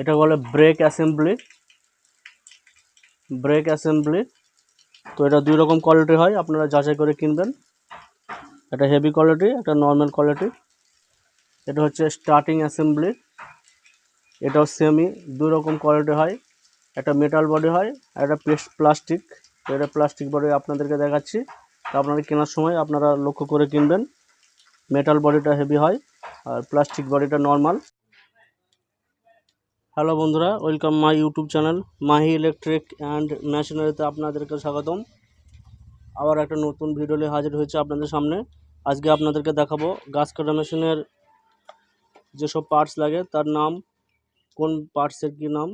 এটা বলে break assembly break assembly তো এটা দুই রকম কোয়ালিটি হয়, আপনারা যাচাই করে কিনবেন। এটা হেভি কোয়ালিটি একটা নর্মাল কোয়ালিটি এটা হচ্ছে স্টার্টিং অ্যাসেম্বলি এটাও সেমি দুই রকম কোয়ালিটি হয়। একটা মেটাল বডি হয়, আর একটা প্লাস্টিক তো এটা প্লাস্টিক বডি আপনাদেরকে দেখাচ্ছি। তো আপনারা কেনার সময় আপনারা লক্ষ্য করে কিনবেন। মেটাল বডিটা হেভি হয়, আর প্লাস্টিক বডিটা নর্মাল হ্যালো বন্ধুরা, welcome my YouTube channel Mahi electric and মেশিনারিতে আপনাদেরকে স্বাগতম। আবার একটা নতুন ভিডিও নিয়ে হাজির হয়েছে আপনাদের সামনে। আজকে আপনাদেরকে দেখাবো গাছ কাটা মেশিনের যেসব পার্টস লাগে, তার নাম, কোন পার্টসের কী নাম,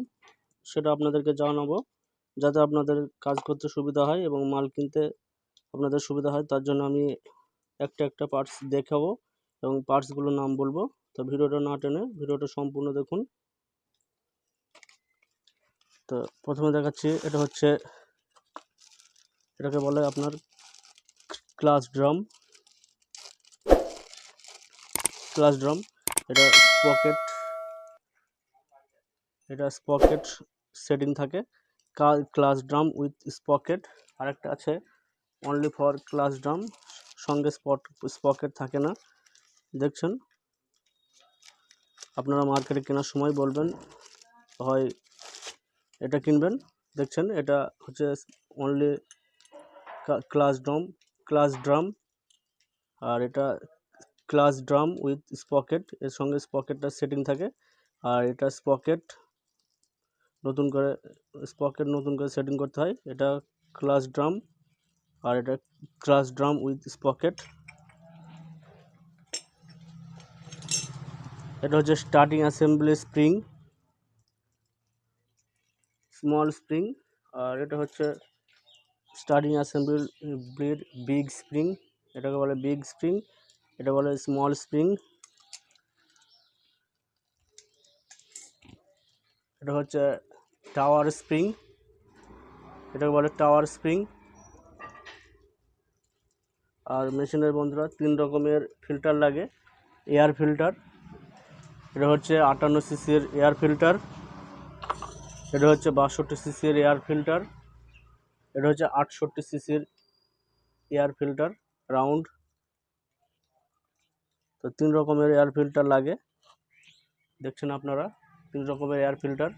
সেটা আপনাদেরকে জানাব, যাতে আপনাদের কাজ করতে সুবিধা হয় এবং মাল কিনতে আপনাদের সুবিধা হয়। তার জন্য আমি একটা একটা পার্টস দেখাবো এবং পার্টসগুলোর নাম বলব। তো ভিডিওটা না টেনে ভিডিওটা সম্পূর্ণ দেখুন। তো প্রথমে দেখাচ্ছি, এটা হচ্ছে, এটাকে বলে আপনার ক্লাস ড্রাম। ক্লাস ড্রাম, এটা স্পকেট এটা স্পকেট সেটিং থাকে। ক্লাস ড্রাম উইথ স্পকেট আরেকটা আছে, অনলি ফর ক্লাস ড্রাম, সঙ্গে স্পট স্পকেট থাকে না। দেখছেন? আপনারা মার্কেটে কেনার সময় বলবেন, হয় এটা কিনবেন। দেখছেন, এটা হচ্ছে only class drum class drum আর এটা ক্লাস ড্রাম উইথ স্পকেট এর সঙ্গে স্পকেটটা সেটিং থাকে। আর এটা স্পকেট নতুন করে স্পকেট নতুন করে সেটিং করতে হয়। এটা ক্লাস ড্রাম আর এটা ক্লাস ড্রাম উইথ স্পকেট এটা হচ্ছে starting assembly spring small spring আর এটা হচ্ছে স্টার্টিং অ্যাসেম্বলির বিগ স্প্রিং এটাকে বলে বিগ স্প্রিং এটা বলে স্মল স্প্রিং এটা হচ্ছে টাওয়ার স্প্রিং এটাকে বলে টাওয়ার স্প্রিং আর মেশিনের বন্ধুরা তিন রকমের ফিল্টার লাগে এয়ার ফিল্টার এটা হচ্ছে আটান্ন সিসির এয়ার ফিল্টার এটা হচ্ছে বাষট্টি সিসির এয়ার ফিল্টার। এটা হচ্ছে আটষট্টি সিসির এয়ার ফিল্টার, রাউন্ড। তো তিন রকমের এয়ার ফিল্টার লাগে। দেখছেন আপনারা? তিন রকমের এয়ার ফিল্টার।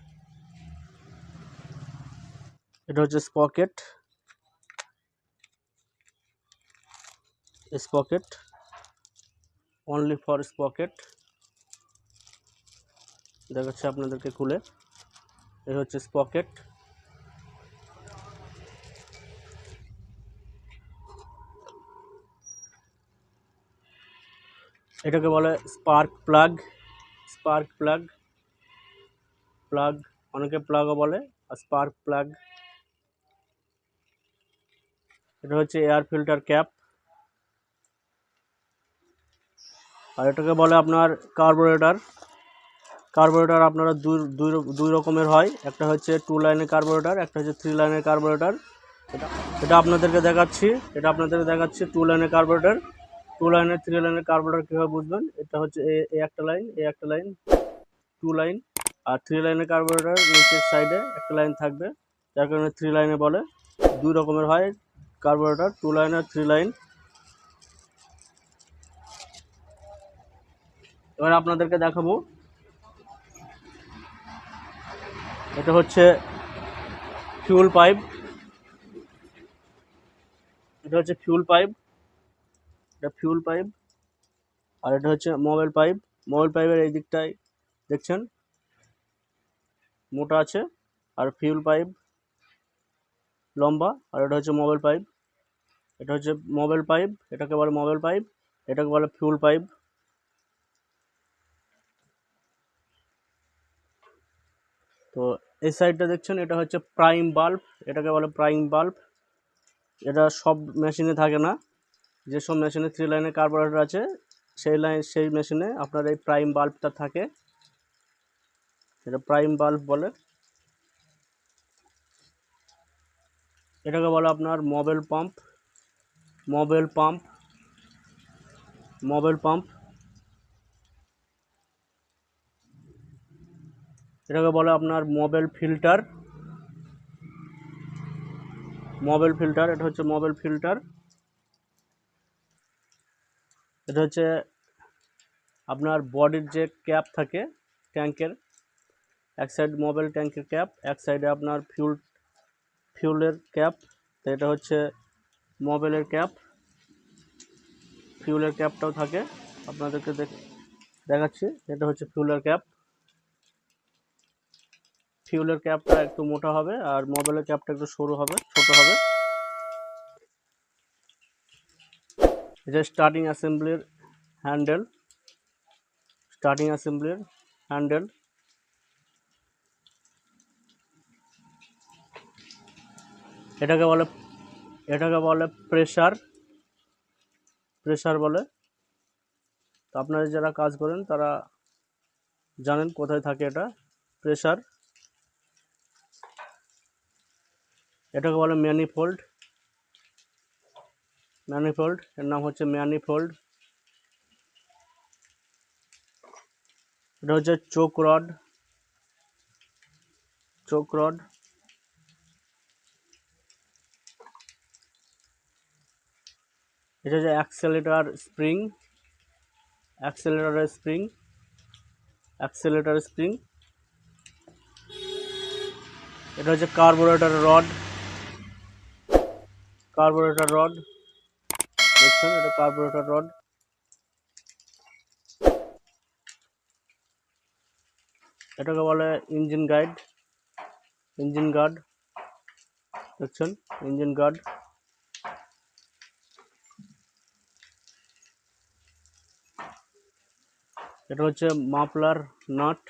এটা হচ্ছে sprocket. Sprocket. Only for sprocket. দেখাচ্ছে আপনাদেরকে খুলে। এই হচ্ছে স্পকেট এটাকে বলে spark plug spark plug plug অনেকে প্লাগও বলে আর স্পার্ক প্লাগ এটা হচ্ছে এয়ার ফিল্টার ক্যাপ আর এটাকে বলে আপনার কার্বোরেটর কার্বোরেটর আপনারা দুই দুই দুই রকমের হয়। একটা হচ্ছে টু লাইনের কার্বোরেটার একটা হচ্ছে থ্রি লাইনের কার্বোরেটার এটা এটা আপনাদেরকে দেখাচ্ছি, এটা আপনাদেরকে দেখাচ্ছি টু লাইনের কার্বোরেটর টু লাইনের থ্রি লাইনের কার্বোরেটর কীভাবে বুঝবেন? এটা হচ্ছে এ একটা লাইন এ একটা লাইন টু লাইন আর থ্রি লাইনের কার্বোরেটার নিচের সাইডে একটা লাইন থাকবে, যার কারণে থ্রি লাইনে বলে। দুই রকমের হয় কার্বোরেটার টু লাইন আর থ্রি লাইন এবার আপনাদেরকে দেখাবো। এটা হচ্ছে ফিউল পাইপ এটা হচ্ছে ফিউল পাইপ এটা ফিউল পাইপ আর এটা হচ্ছে মোবাইল পাইপ মোবাইল পাইপের এই দিকটায় দেখছেন, মোটা আছে আর ফিউল পাইপ লম্বা। আর এটা হচ্ছে মোবাইল পাইপ এটা হচ্ছে মোবাইল পাইপ এটাকে বলে মোবাইল পাইপ এটাকে বলে ফিউল পাইপ তো এই সাইডটা দেখছেন, এটা হচ্ছে প্রাইম বাল্ব, এটাকে বলে প্রাইম বাল্ব। এটা সব মেশিনে থাকে না যেসব মেশিনে থ্রি লাইনের কার্বোরেটর আছে, সেই লাইন সেই মেশিনে আপনার এই প্রাইম বাল্বটা থাকে। এটা প্রাইম বাল্ব বলে। এটাকে বলে আপনার mobile pump mobile pump mobile pump এটাকে বলে আপনার মোবাইল ফিল্টার মোবাইল ফিল্টার এটা হচ্ছে মোবাইল ফিল্টার এটা হচ্ছে আপনার বডির যে ক্যাপ থাকে ট্যাঙ্কের এক সাইড মোবাইল ট্যাঙ্কের ক্যাপ এক সাইডে আপনার ফিউল ফিউলের ক্যাপ তো এটা হচ্ছে মোবাইলের ক্যাপ ফিউলের ক্যাপটাও থাকে। আপনাদেরকে দেখ দেখাচ্ছি, এটা হচ্ছে ফিউলের ক্যাপ ফিউলের ক্যাপটা একটু মোটা হবে আর মোবাইলের ক্যাপটা একটু সরু হবে, ছোট হবে। এটা স্টার্টিং অ্যাসেম্বলির হ্যান্ডেল স্টার্টিং অ্যাসেম্বলির হ্যান্ডেল এটাকে বলে এটাকে বলে প্রেশার প্রেশার বলে। তো আপনারা যারা কাজ করেন তারা জানেন কোথায় থাকে এটা প্রেসার এটাকে বলে ম্যানিফোল্ড। ম্যানিফোল্ড, এর নাম হচ্ছে ম্যানিফোল্ড। এটা হচ্ছে চোক রড। Choke rod. এটা হচ্ছে অ্যাক্সেলেটার স্প্রিং। অ্যাক্সেলেটারের স্প্রিং। Accelerator spring. এটা হচ্ছে কার্বোরেটর রড। কার্বোরেটর রড দেখছেন এটা কার্বোরেটর রড এটাকে বলে ইঞ্জিন গাইড ইঞ্জিন গার্ড দেখছেন ইঞ্জিন গার্ড এটা হচ্ছে মাফলার নাট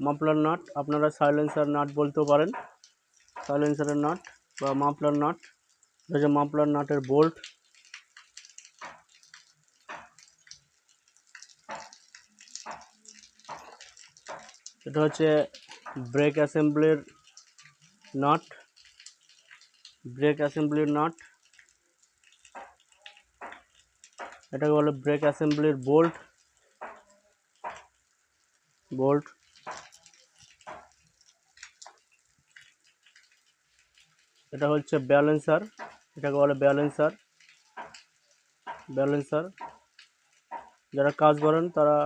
মাফলার নাট। আপনারা সাইলেন্সার নাট বলতেও পারেন। সাইলেন্সারের নাট বা মাফলার নাট। হচ্ছে মাফলার নাটের বোল্ট। এটা হচ্ছে ব্রেক অ্যাসেম্বলির নাট। ব্রেক অ্যাসেম্বলির নাট। এটাকে বলে ব্রেক অ্যাসেম্বলির বোল্ট। বোল্ট। এটা হচ্ছে ব্যালেন্সার। এটাকে বলে ব্যালেন্সার। ব্যালেন্সার। যারা কাজ করেন, তারা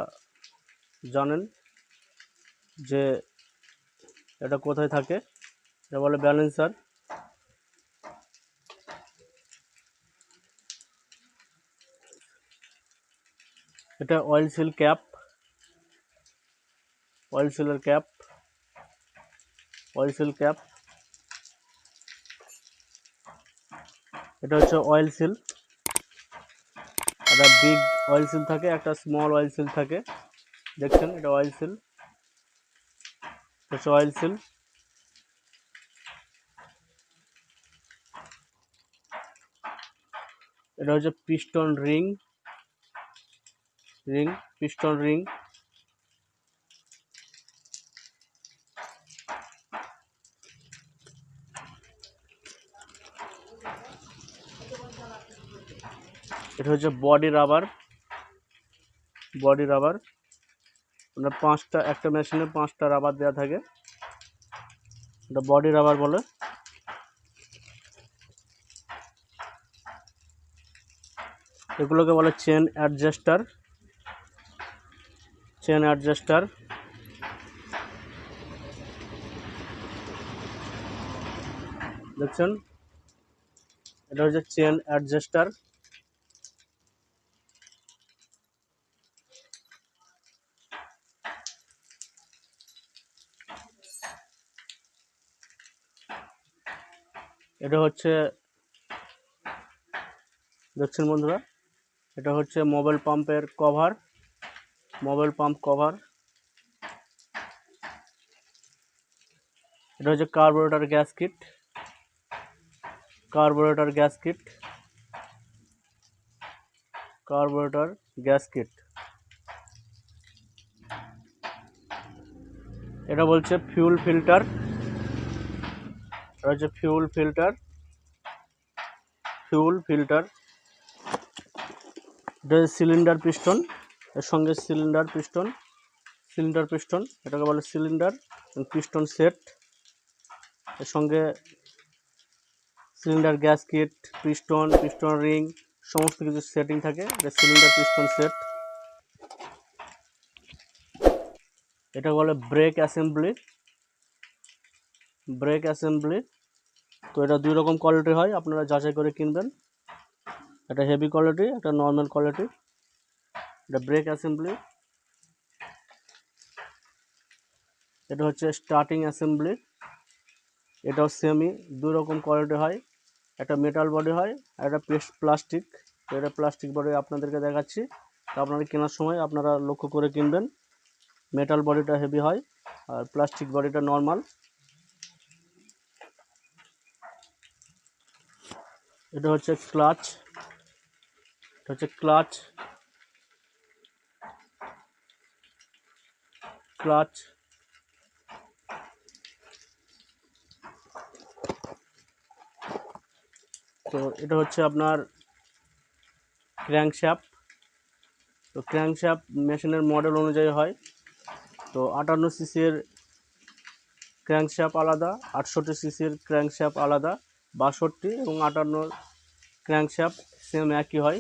জানেন যে এটা কোথায় থাকে। এটা বলে ব্যালেন্সার। এটা অয়েল সিল ক্যাপ। অয়েল সিলের ক্যাপ। Oil seal cap. এটা হচ্ছে অয়েল সিল একটা বিগ অয়েল সিল থাকে, একটা স্মল অয়েল সিল থাকে। দেখছেন, এটা অয়েল সিল হচ্ছে অয়েল সিল এটা হচ্ছে piston ring ring piston ring এটা হচ্ছে বডি রাবার বডি রাবার মানে পাঁচটা, একটা মেশিনে পাঁচটা রাবার দেওয়া থাকে। এটা বডি রাবার বলে। এগুলোকে বলে চেন অ্যাডজাস্টার চেন অ্যাডজাস্টার দেখছেন? এটা হচ্ছে চেন অ্যাডজাস্টার এটা হচ্ছে, দেখছেন বন্ধুরা? এটা হচ্ছে মোবাইল পাম্পের কভার মোবাইল পাম্প কভার এটা হচ্ছে carburettor gasket carburettor gasket carburettor gasket এটা বলছে ফিউল ফিল্টার হচ্ছে fuel filter fuel filter cylinder piston এর সঙ্গে সিলিন্ডার পিস্টন সিলিন্ডার পিস্টন এটাকে বলে সিলিন্ডার পিস্টন সেট এর সঙ্গে cylinder gasket piston piston ring সমস্ত কিছু সেটিং থাকে, এটা সিলিন্ডার পিস্টন সেট এটা বলে ব্রেক অ্যাসেম্বলি ব্রেক অ্যাসেম্বলি তো এটা দুই রকম কোয়ালিটি হয়, আপনারা যাচাই করে কিনবেন। এটা হেভি কোয়ালিটি একটা নর্মাল কোয়ালিটি এটা ব্রেক অ্যাসেম্বলি এটা হচ্ছে স্টার্টিং অ্যাসেম্বলি এটাও সেমি দুই রকম কোয়ালিটি হয়। একটা মেটাল বডি হয়, আর একটা প্লাস্টিক তো এটা প্লাস্টিক বডি আপনাদেরকে দেখাচ্ছি। তো আপনারা কেনার সময় আপনারা লক্ষ্য করে কিনবেন। মেটাল বডিটা হেভি হয়, আর প্লাস্টিক বডিটা নর্মাল এটা হচ্ছে ক্লাচ। এটা হচ্ছে ক্লাচ। ক্লাচ। তো এটা হচ্ছে আপনার ক্র্যাঙ্কশ্যাপ। তো ক্র্যাঙ্কশ্যাপ মেশিনের মডেল অনুযায়ী হয়। তো আটান্ন সিসির ক্র্যাঙ্কশ্যাপ আলাদা, আটষট্টি সিসির ক্র্যাঙ্কশ্যাপ আলাদা বাষট্টি এবং আটান্ন ক্র্যাঙ্কশ্যাপ সেম একই হয়।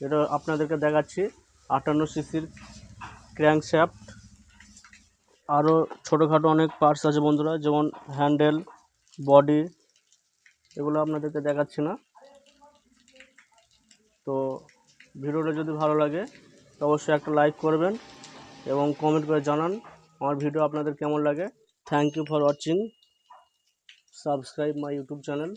এটা আপনাদেরকে দেখাচ্ছি। আটান্ন সিসির ক্র্যাঙ্কশ্যাফট। আরও ছোটোখাটো অনেক পার্টস আছে বন্ধুরা, যেমন হ্যান্ডেল, বডি, এগুলো আপনাদেরকে দেখাচ্ছি না। তো ভিডিওটা যদি ভালো লাগে, তো অবশ্যই একটা লাইক করবেন এবং কমেন্ট করে জানান আমার ভিডিও আপনাদের কেমন লাগে। Thank you for watching subscribe my YouTube channel